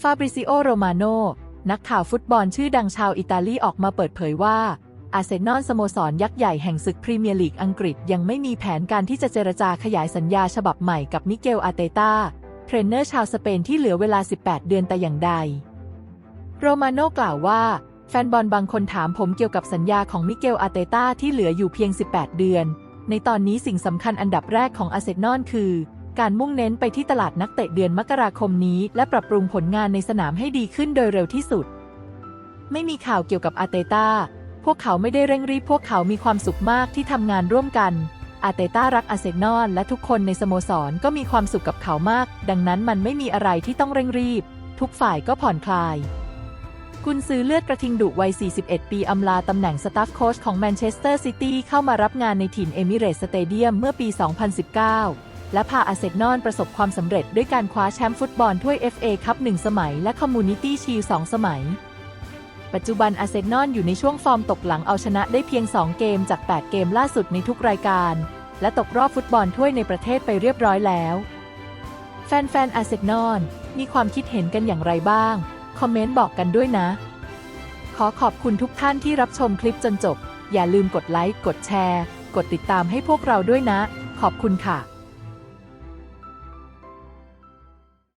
ฟาบริซิโอ โรมาโน นักข่าวฟุตบอลชื่อดังชาวอิตาลีออกมาเปิดเผยว่า อาร์เซนอลสโมสรยักษ์ใหญ่แห่งศึกพรีเมียร์ลีกอังกฤษยังไม่มีแผนการที่จะเจรจาขยายสัญญาฉบับใหม่กับมิเกลอาเตตาเทรนเนอร์ชาวสเปนที่เหลือเวลา 18 เดือนแต่อย่างใด โรมาโนกล่าวว่า แฟนบอลบางคนถามผมเกี่ยวกับสัญญาของมิเกลอาเตตาที่เหลืออยู่เพียง 18 เดือน ในตอนนี้สิ่งสำคัญอันดับแรกของอาร์เซนอลคือ การมุ่งเน้นไปที่ตลาดนักเตะเดือนมกราคมนี้ และปรับปรุงผลงานในสนามให้ดีขึ้นโดยเร็วที่สุด ไม่มีข่าวเกี่ยวกับอาเตตาพวกเขาไม่ได้เร่งรีบพวกเขามีความสุขมากที่ทำงานร่วมกัน อาเตต้ารักอาเซนอลและทุกคนในสโมสรก็มีความสุขกับเขามาก ดังนั้นมันไม่มีอะไรที่ต้องเร่งรีบ ทุกฝ่ายก็ผ่อนคลาย กุนซือเลือดกระทิงดุวัย 41 ปีอำลาตำแหน่งสตาฟโค้ชของแมนเชสเตอร์ซิตี้เข้ามารับงานในถิ่นเอมิเรตสเตเดียมเมื่อปี 2019 และพาอาร์เซนอลประสบความสำเร็จด้วยการคว้าแชมป์ฟุตบอลถ้วย FA คัพหนึ่งสมัย และคอมมูนิตี้ชีลสองสมัย ปัจจุบันอาร์เซนอลอยู่ในช่วงฟอร์มตกหลังเอาชนะได้เพียง 2 เกมจาก 8 เกมล่าสุดในทุกรายการ และตกรอบฟุตบอลถ้วยในประเทศไปเรียบร้อยแล้ว แฟนๆอาร์เซนอลมีความคิดเห็นกันอย่างไรบ้าง คอมเมนต์บอกกันด้วยนะ ขอขอบคุณทุกท่านที่รับชมคลิปจนจบ อย่าลืมกดไลค์ กดแชร์ กดติดตามให้พวกเราด้วยนะ ขอบคุณค่ะ